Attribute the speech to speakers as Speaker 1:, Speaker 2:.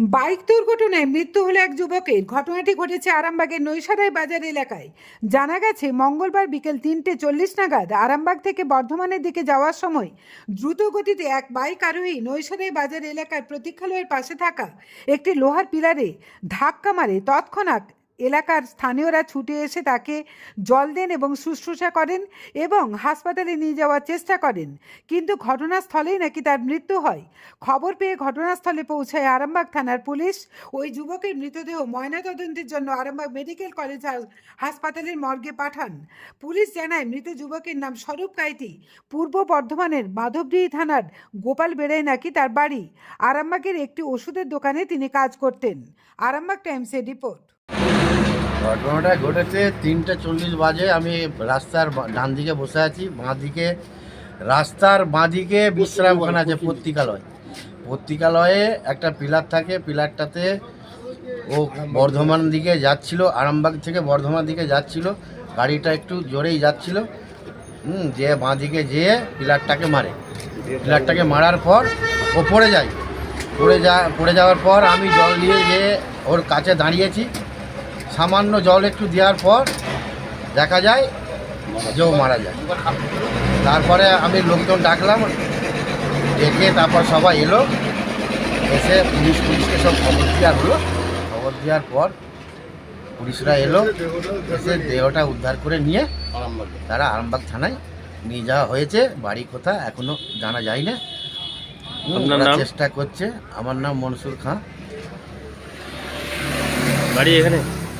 Speaker 1: Bike দুর্ঘটনায় মৃত্যু হলো এক যুবকের। ঘটনাটি ঘটেছে আরামবাগের নৈশারাই বাজার এলাকায়। জানা গেছে, মঙ্গলবার বিকেল তিনটে চল্লিশ নাগাদ আরামবাগ থেকে বর্ধমানের দিকে যাওয়ার সময় দ্রুত গতিতে এক বাইক আরোহী নৈশারাই বাজার এলাকার প্রতীক্ষালয়ের পাশে থাকা একটি লোহার পিলারে ধাক্কা মারে। তৎক্ষণাৎ এলাকার স্থানীয়রা ছুটে এসে তাকে জল দেন এবং শুশ্রূষা করেন এবং হাসপাতালে নিয়ে যাওয়ার চেষ্টা করেন। কিন্তু ঘটনাস্থলেই নাকি তার মৃত্যু হয়। খবর পেয়ে ঘটনাস্থলে পৌঁছায় আরামবাগ থানার পুলিশ। ওই যুবকের মৃতদেহ ময়নাতদন্তের জন্য আরামবাগ মেডিকেল কলেজ হাস- হাসপাতালের মর্গে পাঠান। পুলিশ জানায়, মৃত যুবকের নাম স্বরূপ কাইতি। পূর্ব বর্ধমানের মাধবডিহি থানার গোপাল বেড়াই নাকি তার বাড়ি। আরামবাগের একটি ওষুধের দোকানে তিনি কাজ করতেন। আরামবাগ টাইমসের রিপোর্ট।
Speaker 2: ঘটনাটা ঘটেছে তিনটে চল্লিশ বাজে। আমি রাস্তার ডান দিকে বসে আছি বাঁ দিকে রাস্তার বাঁ দিকে বিশ্রামখানা আছে, পত্রিকালয়। পত্রিকালয়ে একটা পিলার থাকে, পিলারটাতে ও বর্ধমান দিকে যাচ্ছিল, আরামবাগ থেকে বর্ধমান দিকে যাচ্ছিল। গাড়িটা একটু জোরেই যাচ্ছিল। হুম, যে বাঁ দিকে যেয়ে পিলারটাকে মারে। পিলারটাকে মারার পর ও পড়ে যায়। পড়ে যা পড়ে যাওয়ার পর আমি জল নিয়ে গিয়ে ওর কাছে দাঁড়িয়েছি। সামান্য জল একটু দেওয়ার পর দেখা যায় যে ও মারা যায়। তারপরে আমি লোকজন ডাকলাম ডেকে তারপর সবাই এলো। এসে পুলিশ পুলিশকে সব খবর দেওয়ার হলো। খবর দেওয়ার পর পুলিশরা এলো এসে দেহটা উদ্ধার করে নিয়ে তারা আরামবাগ থানায় নিয়ে যাওয়া হয়েছে। বাড়ি কোথা এখনও জানা যায় না? চেষ্টা করছে। আমার নাম মনসুর খাঁ।
Speaker 3: বাড়ি এখানে?